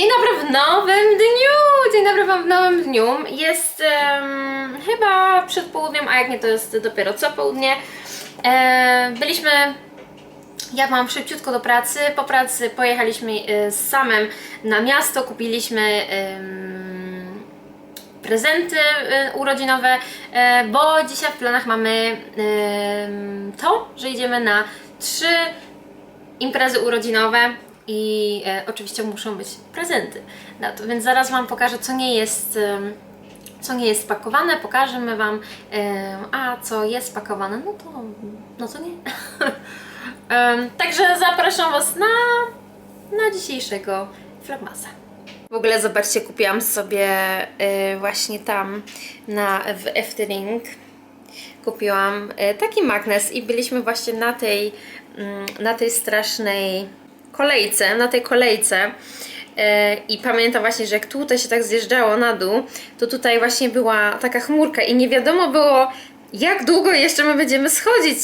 Dzień dobry w nowym dniu! Dzień dobry Wam w nowym dniu. Jest em, chyba przed południem, a jak nie to jest dopiero co południe. E, byliśmy, ja mam szybciutko do pracy. Po pracy pojechaliśmy e, z samym na miasto, kupiliśmy prezenty e, urodzinowe, e, bo dzisiaj w planach mamy to, że idziemy na trzy imprezy urodzinowe i e, oczywiście muszą być prezenty. Na to, więc zaraz Wam pokażę, co nie jest, em, co nie jest spakowane, pokażemy Wam, a co jest spakowane, no to, no to nie. Także zapraszam Was na, na dzisiejszego vlogmasa. W ogóle zobaczcie, kupiłam sobie y, właśnie tam na, w Efteling kupiłam e, taki magnes i byliśmy właśnie na tej, mm, na tej strasznej kolejce, na tej kolejce E, i pamiętam właśnie, że jak tutaj się tak zjeżdżało na dół, to tutaj właśnie była taka chmurka i nie wiadomo było jak długo jeszcze my będziemy schodzić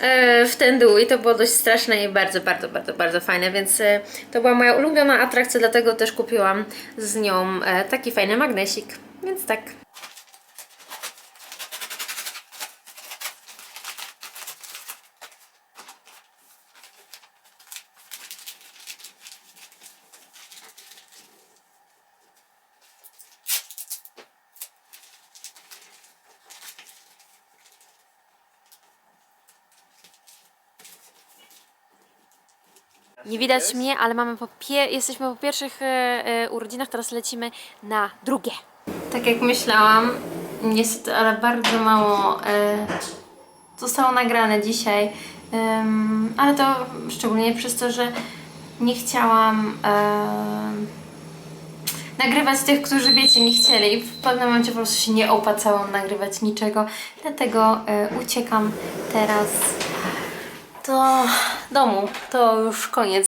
e, w ten dół. I to było dość straszne i bardzo, bardzo, bardzo, bardzo fajne, więc e, to była moja ulubiona atrakcja, dlatego też kupiłam z nią taki fajny magnesik, więc tak. Nie widać mnie, ale mamy po jesteśmy po pierwszych e, e, urodzinach, teraz lecimy na drugie. Tak jak myślałam, niestety, ale bardzo mało e, zostało nagrane dzisiaj. Ale to szczególnie przez to, że nie chciałam em, nagrywać tych, którzy wiecie, nie chcieli. I w pewnym momencie po prostu się nie opłacało nagrywać niczego. Dlatego e, uciekam teraz do domu. To już koniec